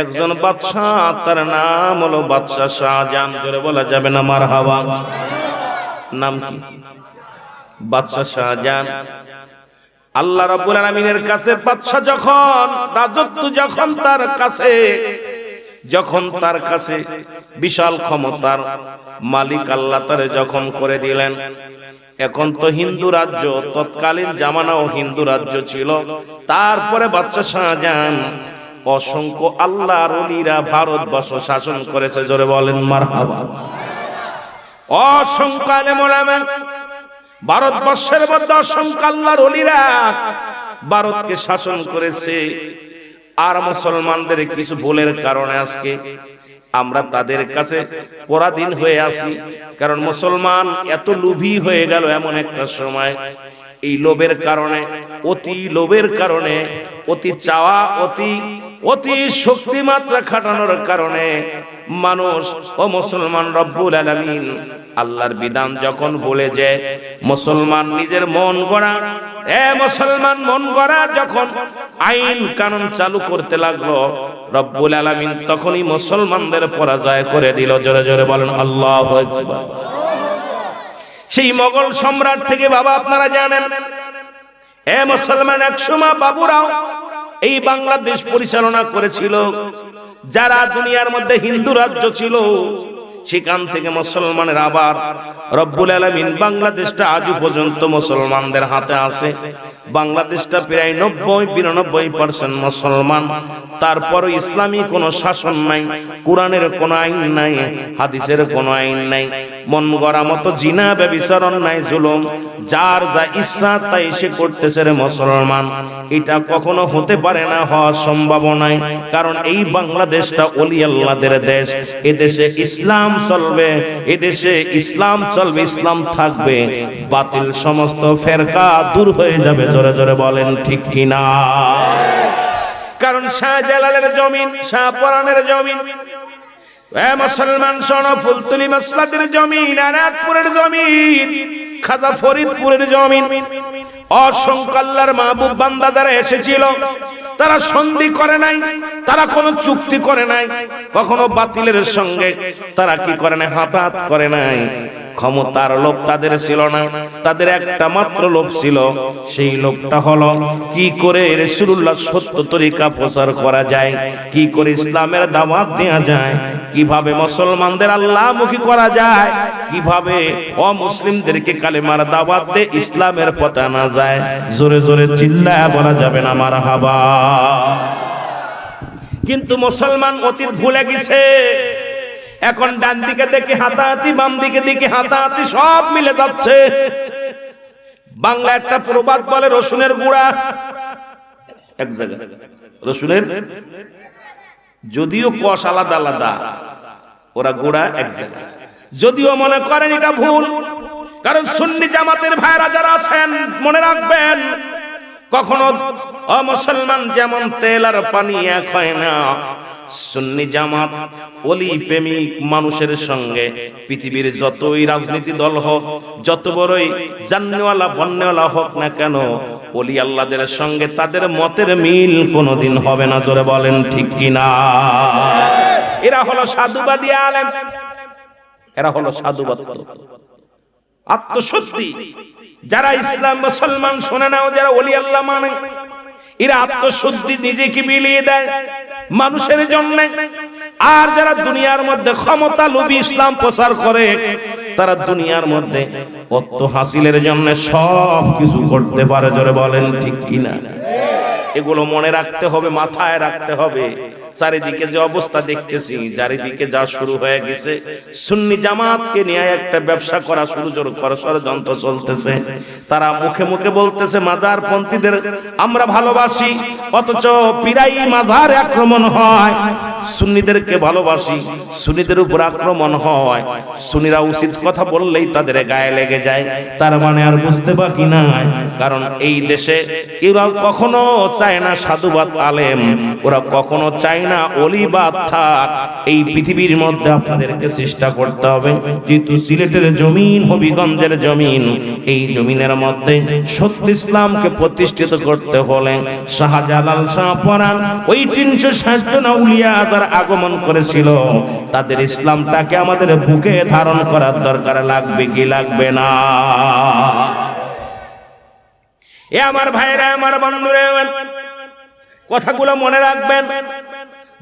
একজন বাদশাহ, তার নাম হলো বাদশাহ শাহজাহান। করে বলা যাবে না মার হাওয়া নাম কি? বাদশাহ শাহজাহান। আল্লাহ রাব্বুল আলামিনের কাছে বাদশাহ যখন, রাজত্ব যখন তার কাছে, যখন তার কাছে বিশাল ক্ষমতার মালিক আল্লাহ তারে যখন করে দিলেন, এখন তো হিন্দু রাজ্য, তৎকালীন জামানাও হিন্দু রাজ্য ছিল। তারপরে বাচ্চা শাহজাহান অসংখ্য আল্লাহর অলিরা ভারতবর্ষ শাসন করেছে, জোরে বলেন, মারহাবা। অসংখ্য ভারতবর্ষের মধ্যে অসংখ্য আল্লাহর অলিরা ভারতকে শাসন করেছে। আর মুসলমানদের কিছু ভুলের কারণে আজকে আমরা তাদের কাছে পরাধীন হয়ে আসি কারণ মুসলমান এত লোভী হয়ে গেল এমন একটা সময়। এই লোভের কারণে, অতি লোভের কারণে, অতি চাওয়া, অতি অতি শক্তি মাত্রা খাটানোর কারণে মানুষ ও মুসলমান রব্বুল আলামিন আল্লাহর বিধান যখন বলে যে, মুসলমান নিজের মন গড়া, এ মুসলমান মন গড়া, যখন আইন কানুন চালু করতে লাগল, রব্বুল আলামিন তখনই মুসলমানদের পরাজয় করে দিল। জোরে জোরে বলেন, আল্লাহ সেই মোগল সম্রাট থেকে বাবা, আপনারা জানেন, এ মুসলমান একসময় বাবুরাও এই বাংলাদেশ পরিচালনা করেছিল যারা দুনিয়ার মধ্যে হিন্দু রাজ্য ছিল সেখান থেকে মুসলমানের আবার রব্বুল আলমিন বাংলাদেশটা আজও পর্যন্ত মুসলমানদের হাতে আছে। বাংলাদেশটা প্রায় নব্বই, বিরানব্বই পার্সেন্ট মুসলমান। তারপরও ইসলামী কোনো শাসন নাই, কোরআনের কোনো আইন নাই, হাদিসের কোনো আইন নাই। মন গড়া মতো জিনা ব্যবিচারণ নাই, জুলুম। যার যা ইচ্ছা তাই সে করতেছে রে মুসলমান। এটা কখনো হতে পারে না, হওয়া সম্ভব নয়। কারণ এই বাংলাদেশটা অলি আল্লাহদের দেশ। এদেশে ইসলাম চলবে, এদেশে ইসলাম চলবে, ইসলাম থাকবে। বাতিল সমস্ত ফেরকা দূর হয়ে যাবে, জোরে জোরে বলেন ঠিক কিনা? কারণ শাহ জালালের জমিন শাহ পরানের জমিন মুসলমান শোন, ফুলতুলি মসলাদের জমিন আর একপুরের জমিন। খাজা ফরিদপুরের জমিন। অসংখ্য আল্লাহর মাহবুব বান্দা দ্বারা এসেছিল, তারা সন্ধি করে নাই, তারা কোনো চুক্তি করে নাই, কখনো বাতিলের সঙ্গে তারা কি করে নাই হাতাহাত করে নাই। ক্ষমতার লোভ তাদের ছিল না, তাদের একটা মাত্র লোভ ছিল, সেই লোভটা হলো কি করে রসুল্লাহ সত্য তরিকা প্রচার করা যায়, কি করে ইসলামের দাওয়াত দেওয়া যায়, কীভাবে মুসলমানদের আল্লাহমুখী করা যায়, কীভাবে অমুসলিমদেরকে কালেমার দাওয়াত দিয়ে ইসলামের পথে না যায়। জোরে জোরে চিল্লায় বলা যাবে না আমার হাবা কিন্তু মুসলমান অতীত ভুলে গেছে। এখন ডান দিকে দেখে হাতাহাতি, বাম দিকে দিকে হাতাহাতি সব মিলে যাচ্ছে। বাংলা একটা প্রবাদ বলে রসুনের গুড়া। এক জায়গায়। রসুনের? যদিও কষ আলাদা আলাদা, ওরা গোড়া এক জায়গায়। যদিও মনে করেন এটা ভুল কারণ সুন্নি জামাতের ভাইরা যারা আছেন, মনে রাখবেন, কখনো অমুসলমান যেমন তেল আর পানি এক হয় না। সুন্নি জামাত অলি প্রেমিক মানুষের সঙ্গে পৃথিবীর যতই রাজনীতি দল হোক, যত বড়ই জান্নেওয়ালা বন্যওয়ালা হোক না কেন অলি আল্লাদের সঙ্গে তাদের মতের মিল কোনোদিন হবে না, জোরে বলেন ঠিক কিনা? এরা হলো সাধুবাদী আলেম। এরা হলো সাধুবাদ। আত্মসত্যি যারা ইসলাম মুসলমান শোনে না, যারা অলি আল্লাহ মানে এরা আত্মশুদ্ধি নিজেকে মিলিয়ে দেয়, মানুষের জন্য। আর যারা দুনিয়ার মধ্যে ক্ষমতা লোভী ইসলাম প্রচার করে, তারা দুনিয়ার মধ্যে অত্য হাসিলের জন্য সব কিছু করতে পারে, জোরে বলেন ঠিক কিনা? এগুলো মনে রাখতে হবে, মাথায় রাখতে হবে। চারিদিকে যে অবস্থা দেখতেছি, চারিদিকে যা শুরু হয়ে গেছে, সুন্নি জামাতকে নিয়ে একটা ব্যবসা করা শুরু করা, ষড়যন্ত্র চলতেছে। তারা মুখে মুখে বলতেছে মাজার পন্থীদের আমরা ভালোবাসি, অথচ পিরাই মাজার আক্রমণ হয়। সুন্নিদেরকে ভালোবাসি, সুন্নিদের উপর আক্রমণ হয়। সুন্নিরা উচিত কথা বললেই তাদের গায়ে লেগে যায়। তার মানে আর বুঝতে বাকি নাই। কারণ এই দেশে এরা কখনো চায় না সাধুবাদ আলেম। ওরা কখনো চায় চাই না, অলিবাদ থাক, এই পৃথিবীর মধ্যে আপনাদেরকে চেষ্টা করতে হবে। যেহেতু সিলেটের জমিন, হবিগঞ্জের জমিন, এই জমিনের মধ্যে সত্য ইসলামকে প্রতিষ্ঠিত করতে হলে শাহজালাল শাহ পরান ওই তিনশো ষাট জন উলিয়া তার আগমন করেছিল, তাদের ইসলামটাকে আমাদের বুকে ধারণ করার দরকার লাগবে কি লাগবে না? এ আমার ভাইরা, আমার বন্ধুরা, কথাগুলো মনে রাখবেন।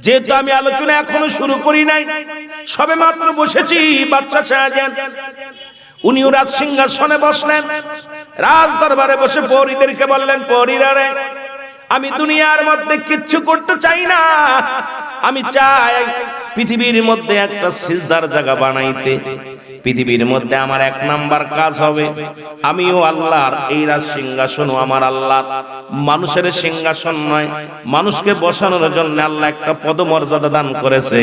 যেহেতু আমি আলোচনা এখনও শুরু করি নাই, সবে মাত্র বসেছি, বাচ্চা শাহজাহান উনিও রাজ সিংহাসনে বসলেন, রাজ দরবারে বসে পরীদেরকে বললেন, পরীরা রে, আমি দুনিয়ার মধ্যে কিচ্ছু করতে চাই না। আমি চাই পৃথিবীর মধ্যে একটা সিজদার জায়গা বানাইতে। পৃথিবীর মধ্যে আমার এক নাম্বার কাজ হবে। আমিও আল্লাহর এই রাজ সিংহাসনও আমার আল্লাহ মানুষের সিংহাসন নয়, মানুষকে বসানোর জন্য আল্লাহ একটা পদমর্যাদা দান করেছে।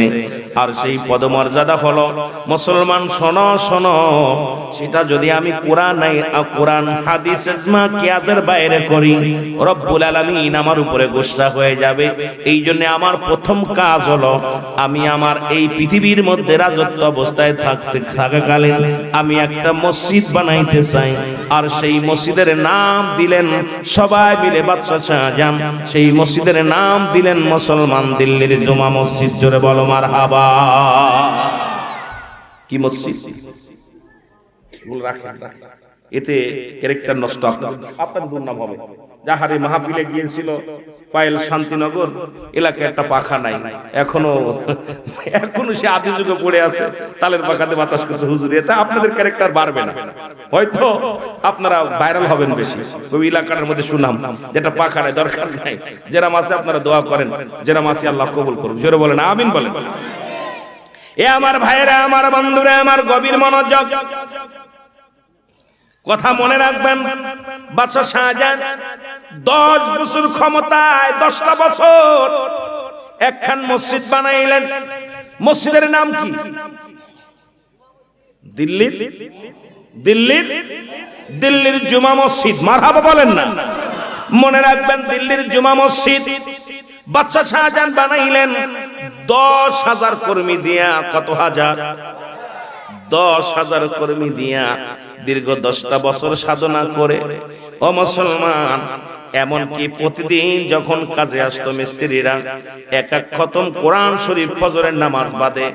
আর সেই পদমর্যাদা হলো, মুসলমান শোনো শোনো, সেটা যদি আমি কোরআন কোরআন হাদিস কিয়াদের বাইরে করি, রব্বুল আলামিন আমার উপরে গোসা হয়ে যাবে। এই জন্য আমার প্রথম কাজ হলো, আমি আমার এই পৃথিবীর মধ্যে রাজত্ব অবস্থায় থাকতে থাকাকালীন আমি একটা মসজিদ বানাইতে চাই। আর সেই মসজিদের নাম দিলেন সবাই মিলে বাদশাহ শাহজাহান। সেই মসজিদের নাম দিলেন মুসলমান দিল্লির জুমা মসজিদ। জোরে বলো মার হাবা কি মসজিদ? এতে ক্যারেক্টার নষ্ট আপনার দুর্নাম হবে। যাহারে মাহফিলে গিয়েছিল, পায়েল শান্তিনগর, এলাকায় একটা পাখা নাই। এখনও এখনও সে আদি যুগে পড়ে আছে, তালের পাখাতে বাতাস করছে, হুজুর, এতে আপনাদের ক্যারেক্টার বাড়বে না। হয়তো আপনারা ভাইরাল হবেন বেশি। ওই এলাকার মধ্যে শুনাম যেটা পাখা নাই দরকার নাই। যেরাম আছে আপনারা দোয়া করেন, যেরাম আছে আল্লাহ কবুল করুন জোরে বলেন, আমিন বলেন। এ আমার ভাইয়েরা, আমার বন্ধুরা, আমার গভীর মনোযোগ। কথা মনে রাখবেন। বাদশাহ শাহজাহান দশ বছর ক্ষমতায়, দশটা বছর একখান মসজিদ বানাইলেন। মসজিদের নাম কি? দিল্লির? দিল্লির? দিল্লির জুমা মসজিদ। মারহাবা বলেন না। মনে রাখবেন দিল্লির জুমা মসজিদ। বাচ্চা শাহজাহান বানাইলেন দশ হাজার কর্মী দিয়া, কত হাজার? দশ হাজার কর্মী দিয়া দীর্ঘ দশটা বছর সাধনা করে। ও মুসলমান এমনকি প্রতিদিন যখন কাজে আসতো মিস্ত্রিরা, এক এক খতম কোরআন শরীফ ফজরের নামাজ বাদে,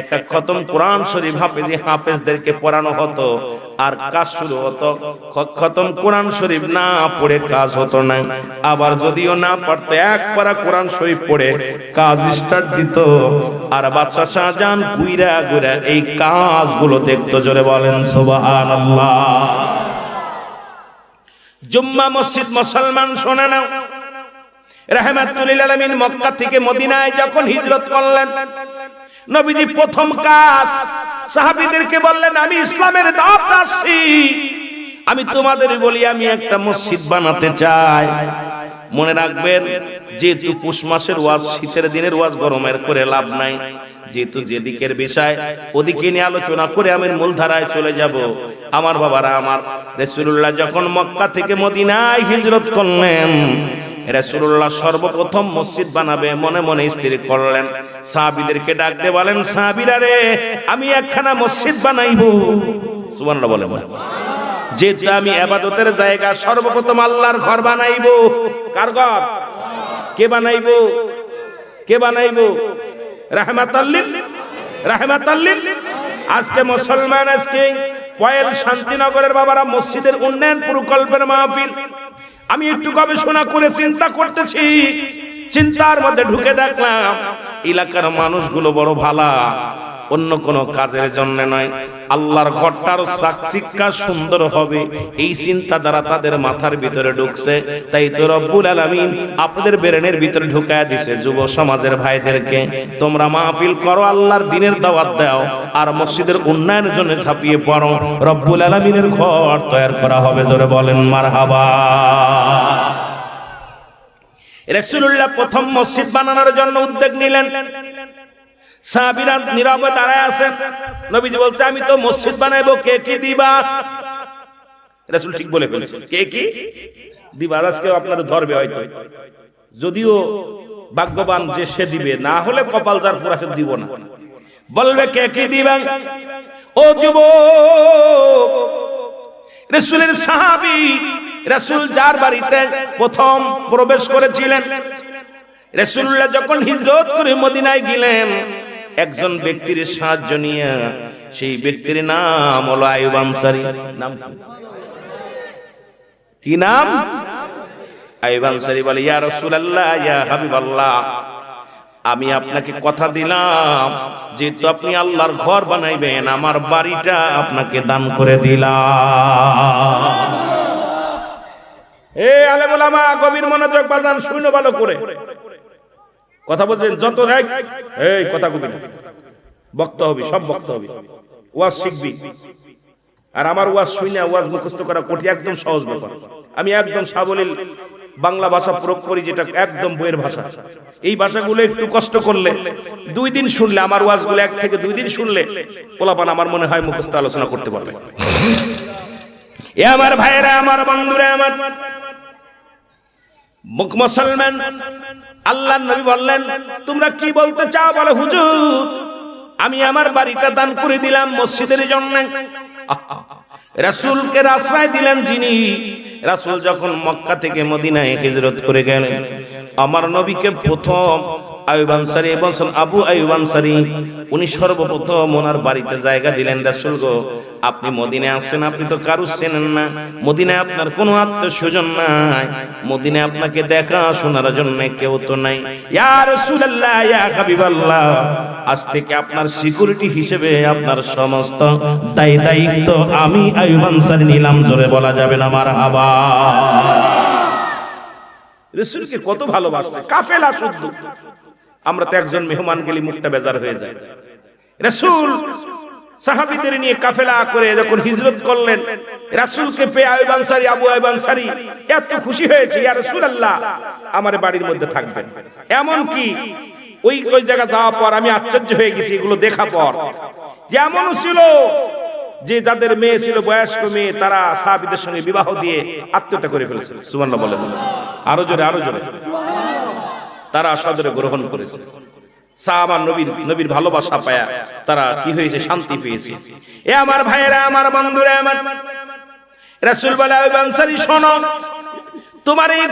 এক এক খতম কোরআন শরীফ হাফেজি হাফেজদেরকে পড়ানো হতো, আর কাজ শুরু হতো। খতম কোরআন শরীফ না পড়ে কাজ হতো না। আবার যদিও না পারতো, এক পারা কোরআন শরীফ পড়ে, কাজ স্টার্ট দিত। আর বাচ্চা শাহজাহান গুইরা গুইরা এই কাজগুলো দেখতো, জোরে বলেন, সুবহানাল্লাহ। জুম্মা মসজিদ মুসলমান শোনে নাও। রাহমাতুল আলামিন মক্কা থেকে মদিনায় যখন হিজরত করলেন, নবীজি প্রথম কাজ, সাহাবীদেরকে বললেন, আমি ইসলামের দাওয়াত আসছি আমি তোমাদের বলি, আমি একটা মসজিদ বানাতে চাই। মনে রাখবেন, যেহেতু পুষ মাসের ওয়াজ, শীতের দিনের ওয়াজ গরমের করে লাভ নাই। যেহেতু যেদিকের বিষয়, ওদিকে নিয়ে আলোচনা করে আমি মূলধারায় চলে যাব। আমার বাবারা, আমার রসুল্লাহ যখন মক্কা থেকে মদিনায় হিজরত করলেন, রাসূলুল্লাহ সর্বপ্রথম মসজিদ বানাবে মনে মনে স্থির করলেন। সাহাবীদেরকে ডাকতে বলেন, সাহাবীরা রে, আমি একখানা মসজিদ বানাইবো। সুবহানাল্লাহ বলেন। যেহেতু আমি আবাদতের জায়গা সর্বপ্রথম আল্লাহর ঘর বানাইবো। কার ঘর? কে বানাইবো? কে বানাইবো? আজকে মুসলমান, আজকে পয়েল শান্তিনগরের বাবারা মসজিদের উন্নয়ন প্রকল্পের মাহফিল। আমি একটু গবেষণা করে চিন্তা করতেছি, চিন্তার মধ্যে ঢুকে দেখলাম, এলাকার মানুষগুলো বড় ভালা। অন্য কোনো কাজের জন্য নয়। আল্লাহর ঘরটার চাকচিক্কা সুন্দর হবে। এই চিন্তা দ্বারা তাদের মাথার ভিতরে ঢুকছে। তাই তো রব্বুল আলামিন আপনাদের বেরেনের ভিতরে ঢুকায় দিছে যুব সমাজের ভাইদেরকে। তোমরা মাহফিল করো, আল্লাহর দিনের দাওয়াত দাও, আর মসজিদের উন্নয়নের জন্য ঝাঁপিয়ে পড়ো। রব্বুল আলামিনের ঘর তৈরি করা হবে, জোরে বলেন, মারহাবা। রাসূলুল্লাহ প্রথম মসজিদ বানানোর জন্য উদ্যোগ নিলেন। সাহাবীরা নীরবে দাঁড়ায় আছেন। নবীজি বলছে, আমি তো মসজিদ বানাইবো, কে কি দিবা? রাসূল ঠিক বলে ফেলছে কে কি দিবা? আজকে আপনাদের ধরবে হয়তো। যদিও ভাগ্যবান যে সে দিবে, না হলে কপাল যার পুরা দিব না। বলবে, কে কি দিবেন ও যুবক, রসুলের সাহাবি, রসুল যার বাড়িতে প্রথম প্রবেশ করেছিলেন রসুল্লাহ যখন হিজরত করে মদিনায় গেলেন একজন ব্যক্তির সাহায্য নিয়ে সেই ব্যক্তির নাম হলো আয়ুব আনসারী। নাম কি? নাম? আয়ুব আনসারী বলে, ইয়া রাসূলুল্লাহ, ইয়া হাবিবাল্লাহ, আমি আপনাকে কথা দিলাম, যেহেতু আপনি আল্লাহর ঘর বানাইবেন, আমার বাড়িটা আপনাকে দান করে দিলাম। এ আলেমুল আমা গভীর মনোযোগ বাদান শুনো ভালো করে। কথা বলছেন, যত এক এই কথা কবি বক্তা হবি, সব বক্তা হবি। ওয়াজ শিখবি। আর আমার ওয়াজ শুনে ওয়াজ মুখস্থ করা কোটি একদম সহজ ব্যাপার। আমি একদম সাবলীল বাংলা ভাষা প্রয়োগ করি, যেটা একদম বইয়ের ভাষা। এই ভাষাগুলো একটু কষ্ট করলে, দুই দিন শুনলে, আমার ওয়াজগুলো এক থেকে দুই দিন শুনলে, পোলাপান আমার মনে হয় মুখস্থ আলোচনা করতে পারবে। এ আমার ভাইয়েরা, আমার বন্ধুরা, আমার মুখ মুসলমান আল্লাহ নবী বললেন, তোমরা কি বলতে চাও? বলে, হুজুর, আমি আমার বাড়িটা দান করে দিলাম মসজিদের জন্য। রাসূলকে আশ্রয় দিলেন যিনি। রাসূল যখন মক্কা থেকে মদিনায় হিজরত করে গেলেন, আমার নবীকে প্রথম আয়ুব আনসারী এবং আবু আয়ুব আনসারী, উনি সর্বপ্রথম ওনার বাড়িতে জায়গা দিলেন। রাসূল গো, আপনি মদিনায় আসছেন আপনি তো কারু চেনেন না। মদিনায় আপনার কোনো আত্মীয় স্বজন নাই। মদিনায় আপনাকে দেখা শোনার জন্য কেউ তো নাই। ইয়া রাসূলুল্লাহ, ইয়া হাবিবাল্লাহ, আজ থেকে আপনার সিকিউরিটি হিসেবে আপনার সমস্ত দায় দায়িত্ব আমি আয়ুব আনসারী নিলাম। জোরে বলা যাবে না আমার হাবা রসুলকে কত ভালোবাসছে। কাফেলা শুদ্ধ। আমরা তো একজন মেহমান গেলে মুখটা বেজার হয়ে যায়। রসুল সাহাবিদের নিয়ে কাফেলা করে যখন হিজরত করলেন, রাসূলকে পেয়ে আয়ুব আনসারী আবু আয়ুব আনসারী এত খুশি হয়েছে, ইয়া রাসূলুল্লাহ, আমার বাড়ির মধ্যে থাকবেন। এমন কি? ওই ওই জায়গা যাওয়ার পর আমি আশ্চর্য হয়ে গেছি, এগুলো দেখা পর। যেমন ছিল যে যাদের মেয়ে ছিল, বয়স্ক মেয়ে, তারা সাহাবিদের সঙ্গে বিবাহ দিয়ে আত্মীয়তা করে ফেলেছিল। সুবর্ণা বলেন। আরও জোরে আরও জোরে। তারা সদরে গ্রহণ করেছে। নবীর ভালোবাসা পায়া তারা কি হয়েছে? শান্তি পেয়েছে। এ আমার ভাইয়েরা, আমার আমার বলে আবু আনসারী শোনো, তোমার এই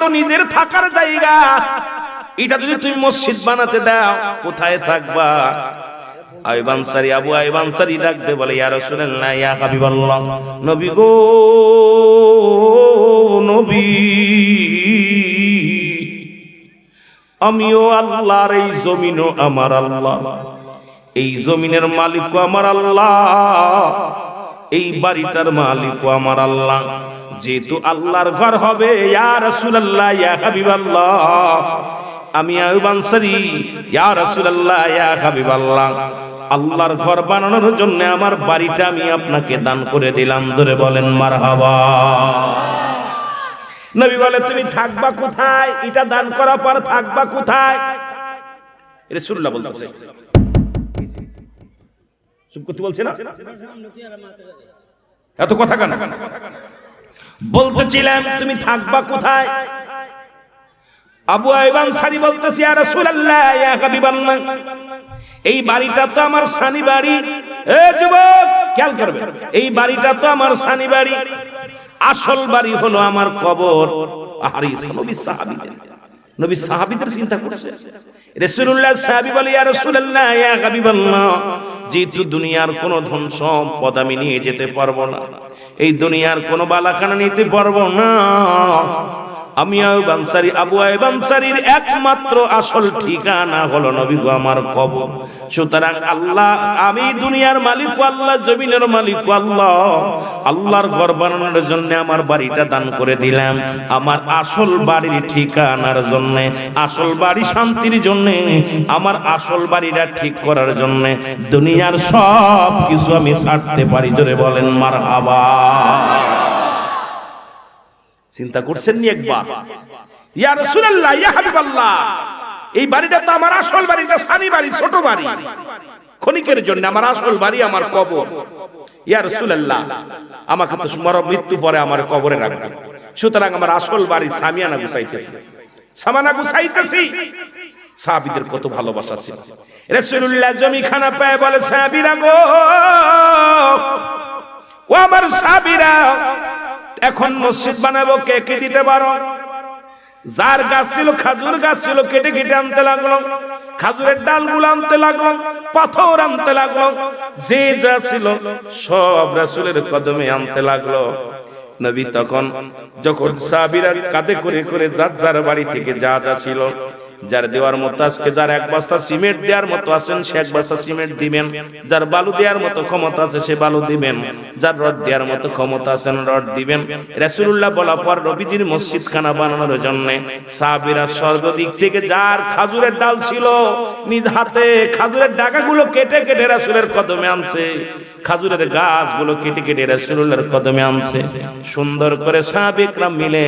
তো নিজের থাকার জায়গা। এটা যদি তুমি মসজিদ বানাতে দাও, কোথায় থাকবা? আইব আনসারী আবু আইব আনসারী ডাকতে বলে, ইয়া নবী গো, নবী। আমিও আল্লাহর এই জমিনও আমার আল্লাহ। এই জমিনের মালিকও আমার আল্লাহ। এই বাড়িটার মালিকও আমার আল্লাহ। যেহেতু আল্লাহর ঘর হবে, ইয়া রাসূলুল্লাহ, ইয়া হাবিবাল্লাহ। আমি আয়ুব আনসারী ইয়া রাসূলুল্লাহ, ইয়া হাবিবাল্লাহ। আল্লাহর ঘর বানানোর জন্য আমার বাড়িটা আমি আপনাকে দান করে দিলাম। ধরে বলেন, মারহাবা। নবী বলে, তুমি থাকবা কোথায়? এটা দান করার পর থাকবা কোথায়? রাসূলুল্লাহ বলতেছে। চুপ করতে বলছে না? এত কথা কেন? বলতেছিলাম, তুমি থাকবা কোথায়? আবু আইবান সারি বলতেছি আর রাসূলুল্লাহ, ইয়া হাবিবাল্লাহ, এই বাড়িটা তো আমার সানি বাড়ি। এ যুবক, খেয়াল করবে, এই বাড়িটা তো আমার সানি বাড়ি। আসল বাড়ি হলো আমার কবর। আহারে, নবী সাহাবীদের। নবী সাহাবীদের চিন্তা করছে। রাসূলুল্লাহ সাহাবী বলে, ইয়া রাসূলুল্লাহ, ইয়া হাবিবাল্লাহ, যেহেতু দুনিয়ার কোনো ধন সম্পদ আমি নিয়ে যেতে পারব না, এই দুনিয়ার কোনো বালাখানা নিতে পারব না। আমি আয়ুব আনসারী আবু আয়ুব আনসারীর একমাত্র আসল ঠিকানা হলো নবী গো আমার কবর। সুতরাং আল্লাহ, আমি দুনিয়ার মালিক আল্লাহ, জমিনের মালিক আল্লাহ, আল্লাহর ঘর বানানোর জন্য আমার বাড়িটা দান করে দিলাম। আমার আসল বাড়ির ঠিকানার জন্য, আসল বাড়ি শান্তির জন্য, আমার আসল বাড়িটা ঠিক করার জন্য দুনিয়ার সব কিছু আমি ছাড়তে পারি। জোরে বলেন মার চিন্তা করছেন নি একবার? ইয়া রাসূলুল্লাহ, ইয়া হাবিবাল্লাহ, এই বাড়িটা তো আমার আসল বাড়িটা সানি বাড়ি, ছোট বাড়ি। ক্ষণিকের জন্য আমার আসল বাড়ি, আমার কবর। ইয়া রাসূলুল্লাহ, আমাকে তো মর মৃত্যু পরে আমার কবরে রাখবে। সুতরাং আমার আসল বাড়ি সামিয়ানা গুছাইতেছে। সামানা গুছাইতেছি। সাহাবিদের কত ভালোবাসা ছিল। রাসূলুল্লাহ জমিখানা পায় বলে, সাহাবীরা গো, ও আমার সাহাবীরা এখন মসজিদ বানাবো, কে কে দিতে পারো? যার গাছ ছিল, খাজুর গাছ ছিল, কেটে কেটে আনতে লাগল। খাজুরের ডালগুলো আনতে লাগল, পাথর আনতে লাগল, যে যা ছিল সব রাসুলের কদমে আনতে লাগল। নবী তখন যখন সাহাবীরা কাঁধে করে করে যার যার বাড়ি থেকে যা যা ছিল, যার দেওয়ার মতো আজকে যার এক বস্তা সিমেন্ট দেওয়ার মতো আছেন, সে এক বস্তা সিমেন্ট দিবেন। যার বালু দেওয়ার মতো ক্ষমতা আছে, সে বালু দিবেন। যার রড দেওয়ার মতো ক্ষমতা আছেন, রড দিবেন। রাসূলুল্লাহ বলা পর রবিজির মসজিদ খানা বানানোর জন্য সাহাবীরা সর্বদিক থেকে যার খাজুরের ডাল ছিল, নিজ হাতে খাজুরের ডাকাগুলো কেটে কেটে রাসূলের কদমে আনছে। খাজুরের গাছগুলো কেটে কেটে রাসূলুল্লাহর কদমে আনছে। সুন্দর করে সাহাবিকরা মিলে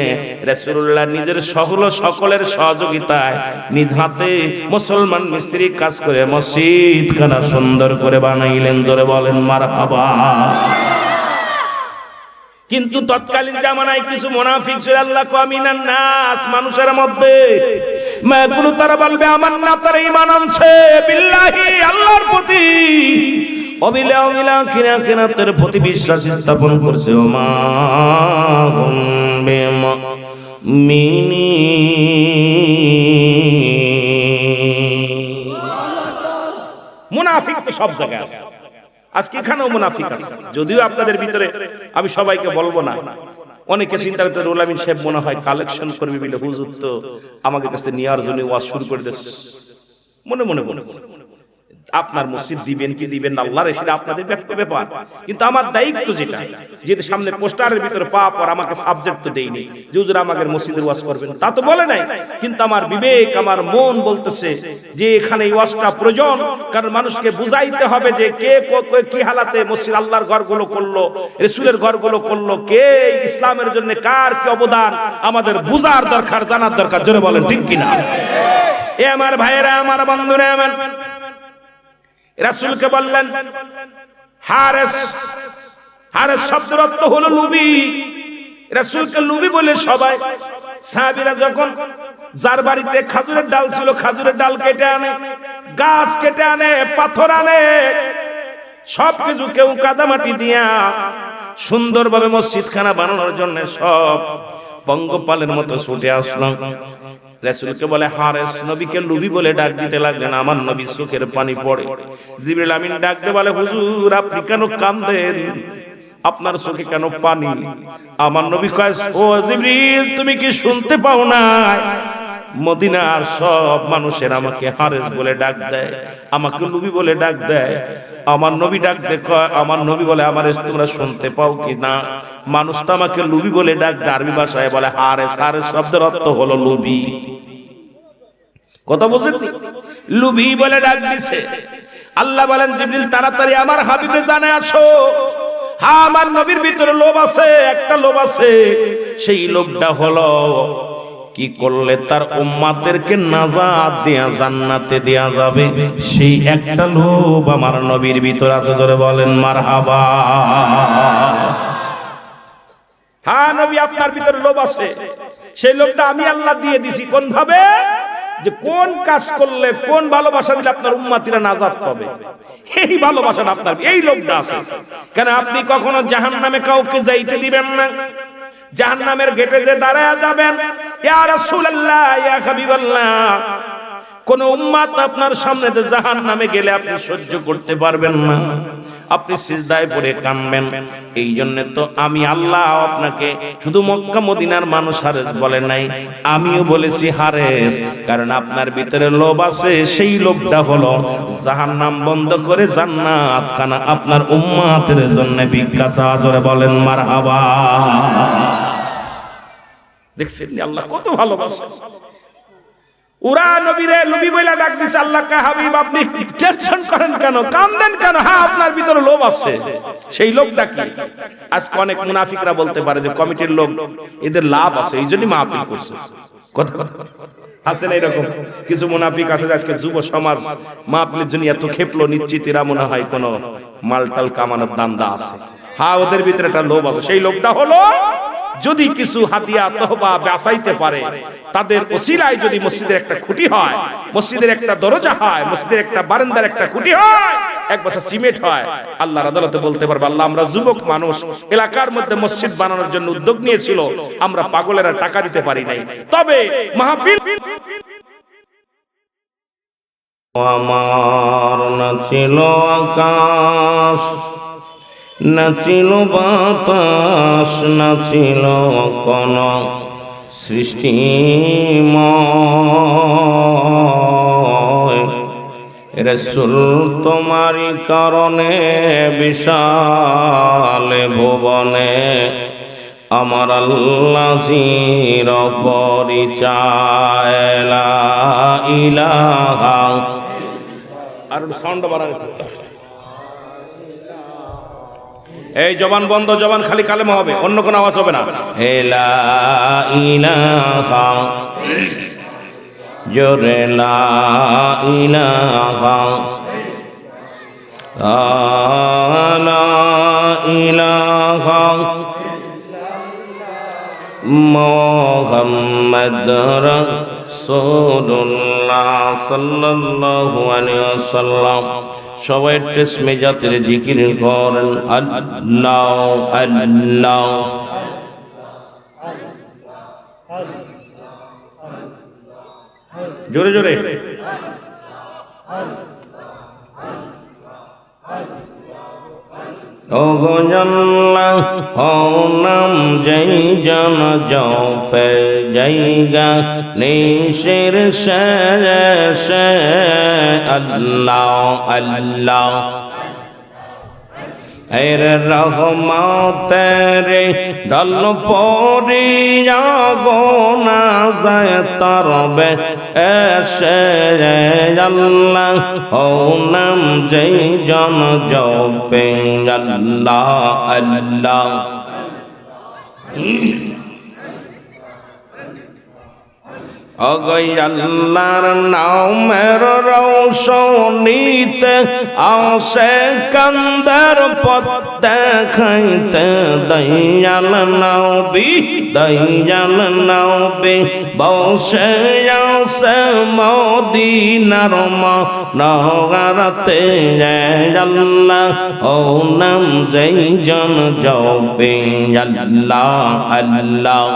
রাসূলুল্লাহ নিজের সকল সকলের সহযোগিতায় নিজ হাতে মুসলমান মিস্ত্রি কাজ করে মসজিদ খানা সুন্দর করে বানাইলেন। জোরে বলেন, মারহাবা। কিন্তু তৎকালীন জামানায় কিছু মুনাফিক ছিল, আল্লাহ কামিনান নাস, মানুষের মধ্যে। মাগুলো তারা বলবে, আমার না, তার ঈমান আনছে। বিল্লাহি, আল্লাহর প্রতি। অবিলা কিনা কিনা তার প্রতি বিশ্বাস স্থাপন করছে ও মা হুম মিনি মুনাফিক তো সব জায়গায় আছে। আজকে এখানেও মুনাফিক আছে। যদিও আপনাদের ভিতরে আমি সবাইকে বলব না। অনেকে চিন্তা করতে রোল আমিন সাহেব মনে হয় কালেকশন করবে বলে হুজুর তো আমাকে কাছে নেওয়ার জন্য ওয়াজ শুরু করে দিচ্ছে মনে মনে মনে আপনার মসজিদ দিবেন কি দিবেন না? আল্লাহর সেটা আপনাদের ব্যক্ত ব্যাপার। কিন্তু আমার দায়িত্ব যেটা যেটা সামনে পোস্টারের ভিতরে পা পর আমাকে সাবজেক্ট তো দেয়নি, যে হুজুর আমাকে মসজিদের ওয়াজ করবেন, তা তো বলে নাই। কিন্তু আমার বিবেক, আমার মন বলতেছে যে এখানে ওয়াজটা প্রয়োজন, কারণ মানুষকে বুঝাইতে হবে যে কো- কি হালাতে মসজিদ আল্লাহর ঘরগুলো করল, রসুলের ঘরগুলো করল, কে ইসলামের জন্য কার কি অবদান, আমাদের বুঝার দরকার, জানার দরকার, জোরে বলেন, ঠিক কিনা? এ আমার ভাইয়েরা, আমার বন্ধুরা, আমার রাসূলকে বললেন, হারেস হারেস শব্দের অর্থ হলো লুবি রাসূলকে লুবি বলে সবাই, সাহাবীরা যখন যার বাড়িতে খাজুরের ডাল ছিল, খাজুরের ডাল কেটে আনে, গাছ কেটে আনে, পাথর আনে সব কিছু কেউ কাদামাটি দিয়া সুন্দরভাবে মসজিদখানা বানানোর জন্য সব পঙ্গপালের মতো ছুটে আসলো। রাসূলকে বলে, হারেস নবীকে লুবি বলে ডাক দিতে লাগলেন, আমার নবী সুখের পানি পড়ে। জিবরিল আমিন ডাকতে বলে, হুজুর, আপনি কেন কান্দেন আপনার চোখে কেন পানি? আমার নবী কয়, ও জিবরিল, তুমি কি শুনতে পাও না মদিনার সব মানুষের আমাকে হারেস বলে ডাক দেয় আমাকে লুবি বলে ডাক দেয়। আমার নবী ডাক দে কয়, আমার নবী বলে আমার তোমরা শুনতে পাও কি না মানুষ তো আমাকে লুবি বলে ডাক দেয় আরবি ভাষায় বলে হারেস হারেস শব্দের অর্থ হলো লুবি। কথা বুঝেন লুবি বলে ডাক দিছে। আল্লাহ বলেন জিবরিল তাড়াতাড়ি আমার হাবিবে জানে আসো হ্যাঁ আমার নবীর ভিতরে লোভ আছে একটা লোভ আছে। সেই লোভটা হলো কি করলে তার উম্মাদেরকে নাজাত দেয়া জান্নাতে দেয়া যাবে? সেই একটা লোভ আমার নবীর ভিতর আছে ধরে বলেন, মারহাবা। হ্যাঁ নবী, আপনার ভিতরে লোভ আছে। সেই লোভটা আমি আল্লাহ দিয়ে দিছি। কোন ভাবে যে কোন কাজ করলে, কোন ভালোবাসা দিলে আপনার উম্মাতিরা নাজাত পাবে? এই ভালোবাসাটা আপনার, এই লোভটা আছে। কেন আপনি কখনো জাহান নামে কাউকে যাইতে দিবেন না? জাহান নামের গেটে যে দাঁড়ায় যাবেন, ইয়া রাসূলুল্লাহ, ইয়া হাবিবাল্লাহ, কোন উম্মাত আপনার সামনে যে জাহান নামে গেলে আপনি সহ্য করতে পারবেন না। আপনি সিজদায় পড়ে কানবেন এই জন্য তো আমি আল্লাহ আপনাকে শুধু মক্কা মদিনার মানুষ হারেস বলে নাই, আমিও বলেছি হারেস, কারণ আপনার ভিতরে লোভ আছে, সেই লোভটা হলো জাহান নাম বন্ধ করে জান্নাত খানা আপনার উম্মাতের জন্য ভিক্ষা চাওয়া বলেন মারহাবা। দেখছেন আল্লাহ, কত ভালোবাসে। নবীরে নবী বইলা ডাক দিছে আল্লাহ হাবিব, আপনি টেনশন করেন কেন? কান্দেন কেন? হ্যাঁ আপনার ভিতরে লোভ আছে। সেই লোভটা কি? আজকে অনেক মুনাফিকরা বলতে পারে যে কমিটির লোক এদের লাভ আছে, এই জন্যই মাহফিল করছে। আছে না এরকম? কিছু মুনাফিক আছে আজকে যুব সমাজ মাহফিলের জন্য এত খেপলো, নিশ্চিত এরা মনে হয় কোনো মালটাল কামানোর দান্দা আছে। হ্যাঁ ওদের ভিতরে একটা লোভ আছে। সেই লোভটা হলো যদি কিছু হাতিয়া তহবা বাসাইতে পারে, তাদের ওসিলায় যদি মসজিদের একটা খুঁটি হয়, মসজিদের একটা দরজা হয়, মসজিদের একটা বারান্দার একটা খুঁটি হয়, এক বছর সিমেন্ট হয়, আল্লাহর আদালতে বলতে পারব, আল্লাহ আমরা যুবক মানুষ, এলাকার মধ্যে মসজিদ বানানোর জন্য উদ্যোগ নিয়েছিল, আমরা পাগলেরা টাকা দিতে পারি নাই। তবে মাহফিল আমার নাচিল আকাশ। নাচিল বাতাস নাচিল কোন সৃষ্টিময় রসুল তোমারি কারণে বিশাল ভুবনে আমার আল্লাহির পরিচয়। ইলাহা। আর সাউন্ড বাড়ানো এই জবান বন্ধ, জবান খালি কালেমা হবে, অন্য কোনো আওয়াজ হবে না। লা ইলাহা, জোরে লা ইলাহা। লা ইলাহা। মোহাম্মদ রাসূলুল্লাহ সাল্লাল্লাহু আলাইহি ওয়াসাল্লাম। সবাই ড্রেস মেজাতের জিকির করেন। আল্লাহ আল্লাহ। জোরে জোরে। ও গো জাল্লাহ হও নাম জೈ জন জৌফে জৈগা নিশির সে আল্লাহ আল্লাহ। এর রহমতের দল পরিয়া গো না যায় তরবে, এসে আল্লাহ ও নাম যেই জন জপে, আল্লাহ আল্লাহ। অগৈ আল্লাহর নামের রৌশনীতে আসে কান্দার পথ দেখাইতে দয়াল নবী দয়াল নবী বসে আসে মদিনার নগরতে আল্লাহ ও নাম যেই জন জপে আল্লাহ আল্লাহ।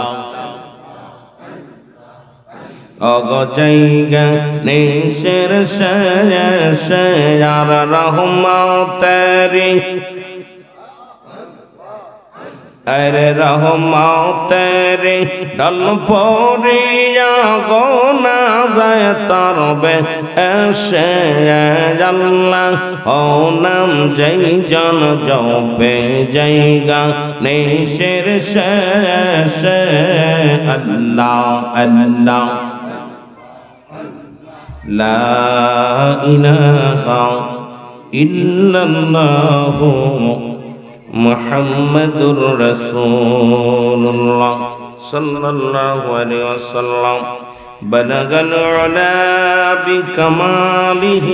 অগজাইগা নিশের শেয়ার রহমতেরি। আরে রহমতেরি ডল পরিয়া গো না যায় তরবে, এসে আল্লাহ, ও নাম যেই জন জপে জায়গা নিশের শেষে, আল্লাহ আল্লাহ। لا إله إلا الله محمد رسول الله صلى الله عليه وسلم. بلغ العلا بكماله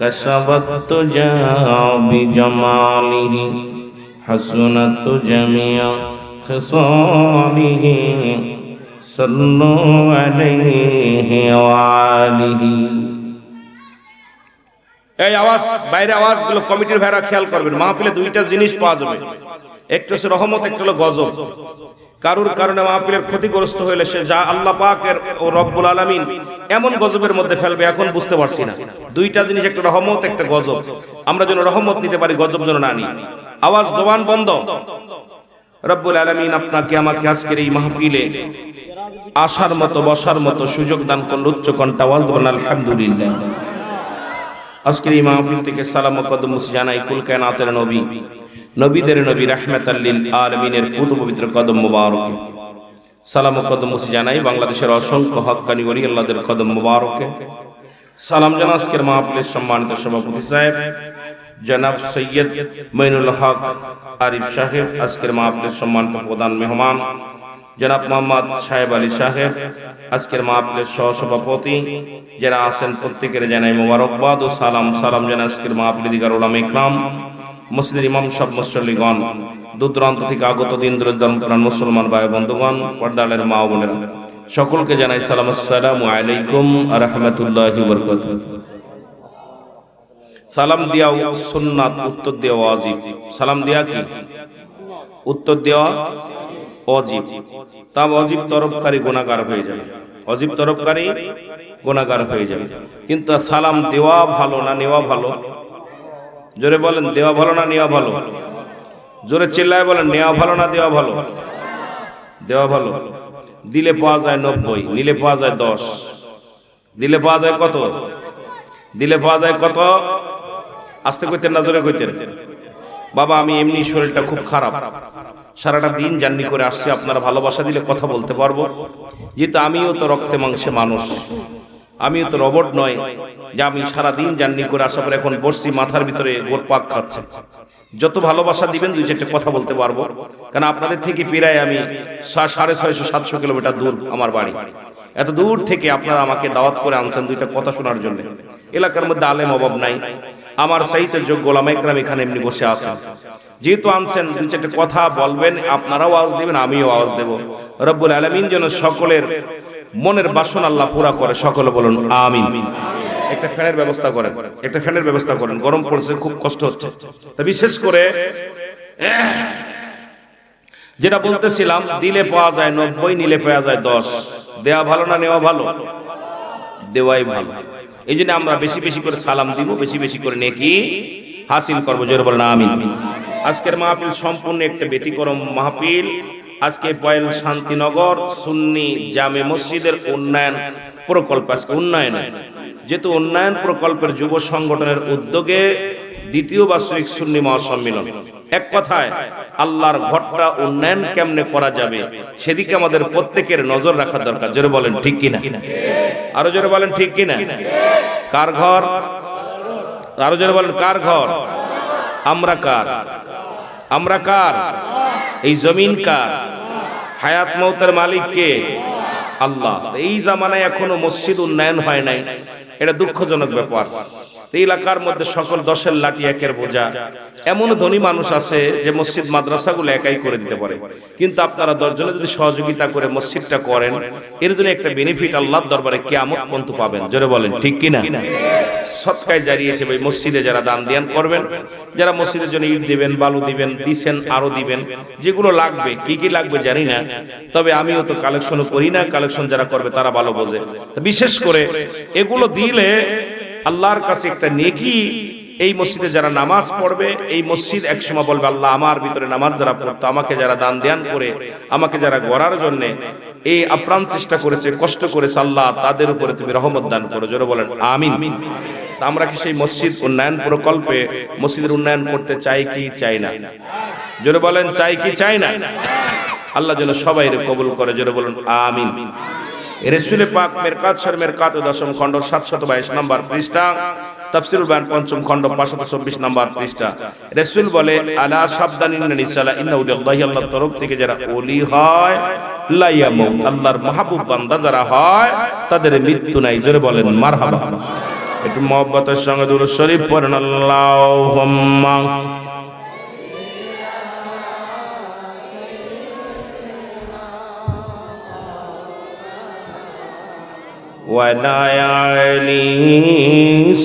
كشف التجا بجماله حسنت جميع خصاله. صلوا عليه وآله এই আওয়াজ বাইরে আওয়াজগুলো কমিটির ভাইরা খেয়াল করবেন মাহফিলে দুইটা জিনিস পাওয়া যাবে একটা হচ্ছে রহমত একটা হলো গজব কারুর কারণে মাহফিলের ক্ষতিগ্রস্ত হইলে সে যা আল্লাহ পাকের ও রব্বুল আলামিন এমন গজবের মধ্যে ফেলবে এখন বুঝতে পারছি না দুইটা জিনিস একটা রহমত একটা গজব আমরা যেন রহমত নিতে পারি গজব যেন না নিই আওয়াজ জবান বন্ধ রব্বুল আলামিন আপনাকে আমাকে আজকের এই মাহফিলে আসার মতো, বসার মতো সুযোগ দান করল উচ্চ কণ্ঠা ওয়াজ দেবেন, আলহামদুলিল্লাহ। আজকের এই মাহফিল থেকে সালাম কদম জানাই, কুল কায়নাতের নবী, নবীদের নবী রাহমাত আলমিনের পুত পবিত্র কদম মুবারক। সালাম কদম জানাই বাংলাদেশের অসংখ্য হক্কানি ওলি, আল্লাহদের কদম মুবারকে। সালাম জানা আজকের মাহফিলের সম্মানিত সভাপতি সাহেব জনাব সৈয়দ মইনুল হক আরিফ সাহেব, আজকের মাহফিলের সম্মানিত প্রধান মেহমান, জনাব মোহাম্মদ সাহেব আলী সাহেব, আজকের মাহফিলের সহসভাপতি, যারা আছেন প্রত্যেকের জানাই মোবারকবাদ ও সালাম সালাম জানা আজকের মাহফিল দিগার ওলাম ইকরাম মুসলিম ইমাম সব মুসল্লিগণ দূর দূরান্ত থেকে আগত দিন দূরদান মুসলমান ভাই বন্ধুগণ, পর্দালের মা বোনেরা। সকলকে জানাই সালাম, আসসালামু আলাইকুম রহমতুল্লাহি বরকাত সালাম দিয়াও সুন্নাত, উত্তর দেওয়া অজীব। সালাম দেয়া কি? উত্তর দেওয়া অজীব। তা অজীব তরফকারী গুণাগার হয়ে যাবে। অজীব তরফকারী গুণাগার হয়ে যাবে। কিন্তু সালাম দেওয়া ভালো না নেওয়া ভালো? জোরে বলেন, দেওয়া ভালো না নেওয়া ভালো? জোরে চিল্লায় বলেন, নেওয়া ভালো না দেওয়া ভালো? দেওয়া ভালো। দিলে পাওয়া যায় নব্বই, নিলে পাওয়া যায় দশ। দিলে পাওয়া যায় কত? দিলে পাওয়া যায় কত? আসতে কইতেন না জোরে কইতেন। বাবা, আমি এমনি শরীরটা খুব খারাপ। সারাটা দিন জার্নি করে আসছি, আপনারা ভালোবাসা দিলে কথা বলতে পারব। যেহেতু আমিও তো রক্তে মাংসে মানুষ। আমিও তো রবট নয়। যে আমি সারা দিন জার্নি করে আসার পর এখন বসছি, মাথার ভিতরে গোট পাক খাচ্ছে। যত ভালোবাসা দিবেন, দুই চারটে কথা বলতে পারব। কারণ আপনাদের থেকে প্রায় আমি সাড়ে ছয়শো, সাতশো কিলোমিটার দূর আমার বাড়ি। এত দূর থেকে আপনারা আমাকে দাওয়াত করে আনছেন দুইটা কথা শোনার জন্য। এলাকার মধ্যে আলেম অভাব নাই। আমার সাহিত্য যোগ্য ওলামাইকরাম এখানে এমনি বসে আছেন। যেহেতু আনছেন দুই চারটে কথা বলবেন, আপনারাও আওয়াজ দেবেন, আমিও আওয়াজ দেব। রব্বুল আলমিন যেন সকলের মনের বাসন আল্লাহ পুরা করে, সকলে বলুন, আমিন। একটা ফ্যানের ব্যবস্থা করেন, একটা ফ্যানের ব্যবস্থা করেন, গরম পড়ছে, খুব কষ্ট হচ্ছে। তা বিশেষ করে, যেটা বলতেছিলাম, দিলে পাওয়া যায় নব্বই, নিলে পাওয়া যায় দশ। দেওয়া ভালো না নেওয়া ভালো? দেওয়াই ভালো। এই জন্য আমরা বেশি বেশি করে সালাম দিব, বেশি বেশি করে নেকি হাসিল করব বল বলেন আমি আজকের মাহফিল সম্পূর্ণ একটা ব্যতিক্রম মাহফিল। আজকে পয়েল শান্তিনগর সুন্নি জামে মসজিদের উন্নয়ন প্রকল্প, আজকে উন্নয়ন। যেহেতু উন্নয়ন প্রকল্পের যুব সংগঠনের উদ্যোগে দ্বিতীয় বার্ষিক সুন্নি মহাসম্মেলন। এক কথায়, আল্লাহর ঘরটা উন্নয়ন কেমনে করা যাবে, সেদিকে আমাদের প্রত্যেকের নজর রাখা দরকার। জোরে বলেন, ঠিক কিনা? আরও জোরে বলেন, ঠিক কিনা? কার ঘর? আরও জোরে বলেন, কার ঘর? আমরা কার? আমরা কার? এই জমিন কার? হায়াত মৌতের মালিক কে? আল্লাহ। এই জামানায় এখনও মসজিদ উন্নয়ন হয় নাই। এটা দুঃখজনক ব্যাপার। এলাকার মধ্যে সকল দশের লাঠি একের বোঝা। এমন ধনী মানুষ আছে যে মসজিদ, মাদ্রাসাগুলো একাই করে দিতে পারে। কিন্তু আপনারা দশজনে যদি সহযোগিতা করে মসজিদটা করেন, এর জন্য একটা বেনিফিট আল্লাহর দরবারে কেমন পর্যন্ত পাবেন। জোরে বলেন, ঠিক কিনা? সৎকায় জারি এসে ভাই মসজিদে যারা দান দিয়ান করবেন, যারা মসজিদের জন্য ইট দিবেন, বালু দিবেন, দিছেন, আরও দিবেন, যেগুলো লাগবে, কি কি লাগবে জানি না। তবে আমিও তো কালেকশন করি না কালেকশন যারা করবে তারা ভালো বোঝে। বিশেষ করে এগুলো দিলে আল্লাহর কাছে একটা নেকি। এই মসজিদে যারা নামাজ পড়বে, এই মসজিদ একসময় বলবে, আল্লাহ, আমার ভিতরে নামাজ যারা পড়তো, আমাকে যারা দান দেন করে, আমাকে যারা গড়ার জন্য, এই আফরান চেষ্টা করেছে, কষ্ট করেছে, আল্লাহ, তাদের উপরে তুমি রহমত দান করো। জোরে বলেন, আমিন। আমরা কি সেই মসজিদ উন্নয়ন প্রকল্পে, মসজিদের উন্নয়ন করতে চাই কি চাই না? জোরে বলেন, চাই কি চাই না? আল্লাহ যেন সবাই কবুল করে, জোরে বলেন, আমিন। রেসুলে পাক মেরকাত সর মেরকাত দশম খণ্ড সাতশত বাইশ নম্বর পৃষ্ঠা, তফসিরুল বায়ান পঞ্চম খণ্ড পাঁচশত চব্বিশ নম্বর পৃষ্ঠা। রেসুল বলে, আলা ইন্না নিসালা ইন্না উলিয়াল্লাহি আল্লাহর তরফ থেকে যারা ওলি হয়, লা ইয়ামুত আল্লাহর মাহবুব বান্দা যারা হয়, তাদের মৃত্যু নাই। জোরে বলেন, মারহাবা। একটু মহব্বতের সঙ্গে দুরূদ শরীফ পড়েন, আল্লাহুম্মা। ولا علي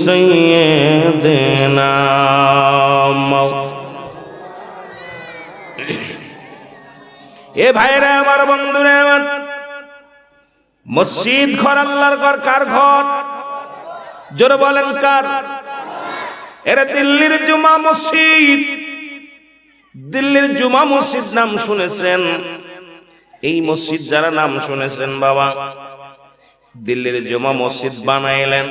سيدنا مو- এ ভাইরা আমার বন্ধুরা আমার মসজিদ ঘর আল্লাহর ঘর কার ঘর জোরে বলেন কার এরা দিল্লির জুমা মসজিদ দিল্লির জুমা মসজিদ নাম শুনেছেন এই মসজিদ যারা নাম শুনেছেন বাবা দিল্লির জমা মসজিদ বানাইলেন।